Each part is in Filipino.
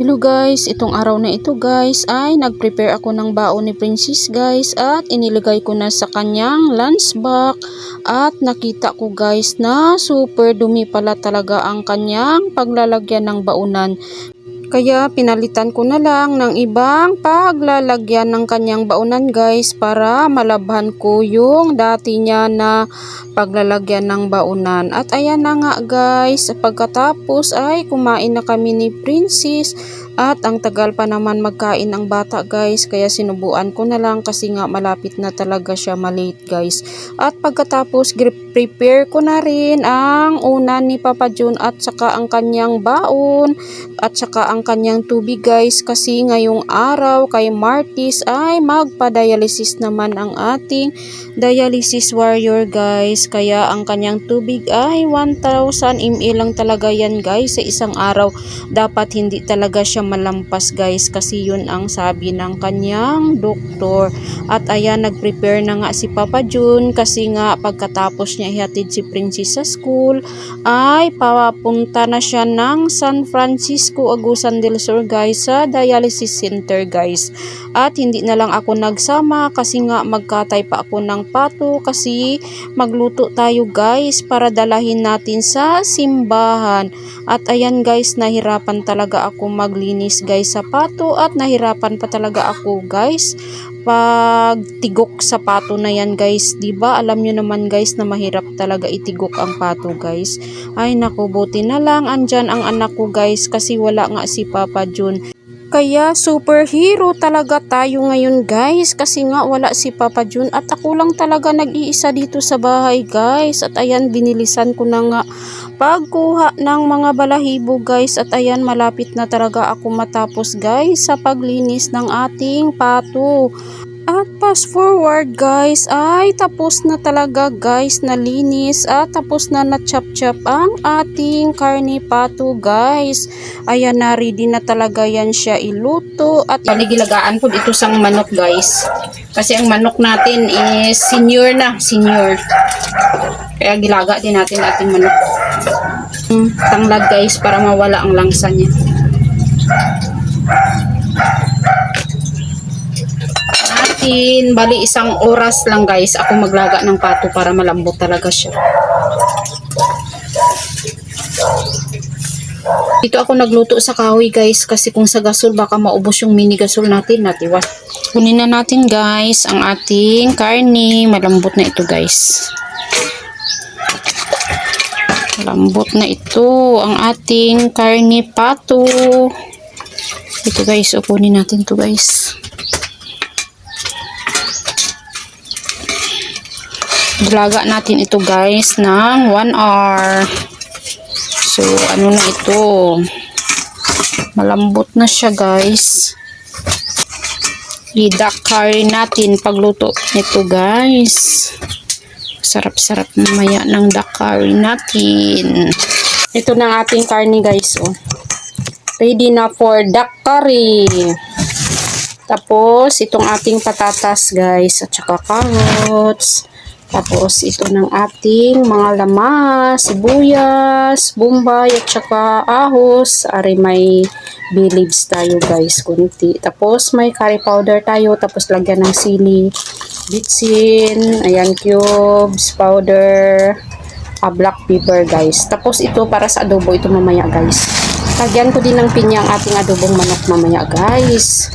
Hello guys, itong araw na ito guys ay nag-prepare ako ng baon ni Princess guys at inilagay ko na sa kanyang lunch bag at nakita ko guys na super dumi pala talaga ang kanyang paglalagyan ng baonan. Kaya pinalitan ko na lang ng ibang paglalagyan ng kanyang baonan guys para malabhan ko yung dati niya na paglalagyan ng baonan. At ayan na nga guys, pagkatapos ay kumain na kami ni Princess at ang tagal pa naman magkain ang bata guys kaya sinubuan ko na lang kasi nga malapit na talaga siya malate guys. At pagkatapos prepare ko na rin ang unan ni Papa Jun at saka ang kanyang baon at saka ang kanyang tubig guys kasi ngayong araw kay Martis ay magpa-dialysis naman ang ating dialysis warrior guys kaya ang kanyang tubig ay 1000 ml lang talaga yan guys sa isang araw dapat hindi talaga siya malampas guys kasi yun ang sabi ng kanyang doktor. At ayan nagprepare na nga si Papa Jun kasi nga pagkatapos niya ihatid si Princess sa school ay papunta na siya ng San Francisco Agusan del Sur guys sa dialysis center guys. At hindi na lang ako nagsama kasi nga magkatay pa ako ng pato kasi magluto tayo guys para dalahin natin sa simbahan. At ayan guys nahirapan talaga ako maglinis guys sa pato at nahirapan pa talaga ako guys. Pag tigok sa pato na yan guys 'di ba alam nyo naman guys na mahirap talaga itigok ang pato guys. Ay naku buti na lang andyan ang anak ko guys kasi wala nga si Papa Jun. Kaya superhero talaga tayo ngayon guys kasi nga wala si Papa Jun at ako lang talaga nag-iisa dito sa bahay guys. At ayan binilisan ko na nga pagkuha ng mga balahibo guys at ayan malapit na talaga ako matapos guys sa paglinis ng ating pato at fast forward guys ay tapos na talaga guys na linis at tapos na na chop chop ang ating karne pato guys. Ayan na ready na talaga yan siya iluto at panigilagaan po ito sang manok guys. Kasi ang manok natin is senior na, senior. Kaya gilaga din natin ating manok. Tanglad guys para mawala ang langsa niya. natin, bali isang oras lang guys, ako maglaga ng pato para malambot talaga siya. Dito ako nagluto sa kahoy guys kasi kung sa gasol baka maubos yung mini gasol natin natiwas. Kunin na natin guys ang ating karne. Malambot na ito guys. Malambot na ito ang ating karne pato. Ito guys, upunin natin to guys. Dulaga natin ito guys ng 1 hour. So, ano na ito? Malambot na siya guys. Curry natin pagluto nito guys. Sarap-sarap mamaya ng curry natin. Ito na ating karne guys. Oh. Ready na for curry. Tapos, itong ating patatas guys. At saka carrots. Tapos, ito ng ating mga lamas, sibuyas, bombay, at saka ahos. Ari may leaves tayo guys, kunti. Tapos, may curry powder tayo. Tapos, lagyan ng sili, bitsin, ayan, cubes, powder, ah, black pepper guys. Tapos, ito para sa adobo, ito mamaya guys. Lagyan ko din ng pinya ang ating adobong manok mamaya guys.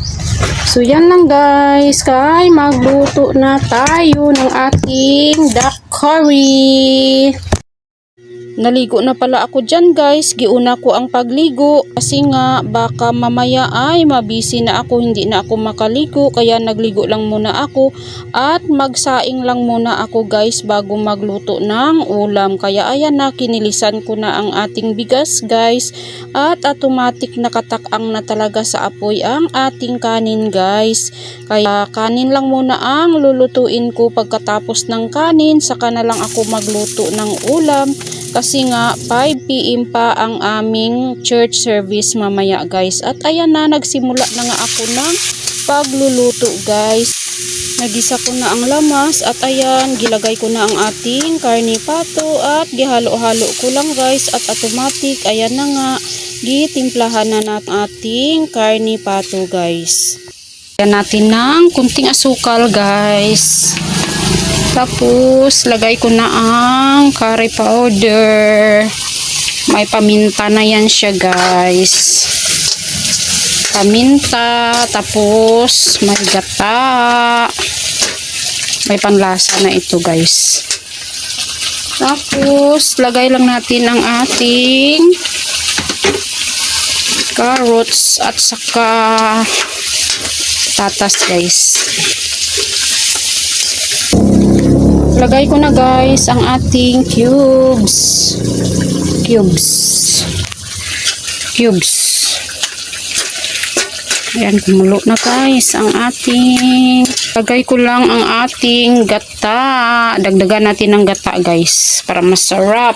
So, yan lang guys. Kay magluto na tayo ng ating duck curry. Naligo na pala ako dyan guys. Giuna ko ang pagligo. Kasi nga baka mamaya ay mabisi na ako. Hindi na ako makaligo. Kaya nagligo lang muna ako. At magsaing lang muna ako guys bago magluto ng ulam. Kaya ayan na kinilisan ko na ang ating bigas guys. At automatic nakataang na talaga sa apoy ang ating kanin guys. Kaya kanin lang muna ang lulutuin ko pagkatapos ng kanin. Saka na lang ako magluto ng ulam kasi nga 5pm pa ang aming church service mamaya guys at ayan na nagsimula na nga ako ng pagluluto guys nagisa ko na ang lamas at ayan gilagay ko na ang ating karni pato at gihalo-halo ko lang guys at automatic ayan na nga gitimplahan na natin ating karni pato guys. Lagyan natin ng kunting asukal guys. Tapos, lagay ko na ang curry powder. May paminta na yan siya guys. Paminta, tapos may gata. May panlasa na ito guys. Tapos, lagay lang natin ang ating carrots at saka tatas guys. Lagay ko na guys ang ating cubes. Cubes. Cubes. Ayan, kumulo na guys ang ating lagay ko lang ang ating gata. Dagdagan natin ng gata guys para masarap.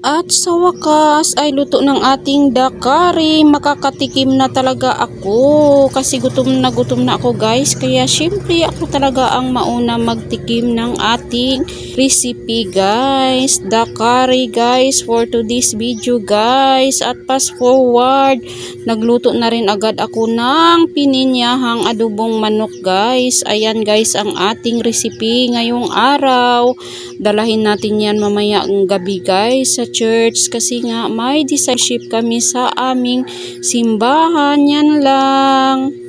At sa wakas ay luto ng ating dakari. Makakatikim na talaga ako. Kasi gutom na gutom na ako guys. Kaya syempre ako talaga ang mauna magtikim ng ating recipe guys. Dakari guys for today's video guys. At fast forward. Nagluto na rin agad ako ng pininyahang adobong manok guys. Ayan guys ang ating recipe ngayong araw. Dalahin natin yan mamaya ang gabi guys sa church kasi nga may discipleship kami sa aming simbahan. Yan lang.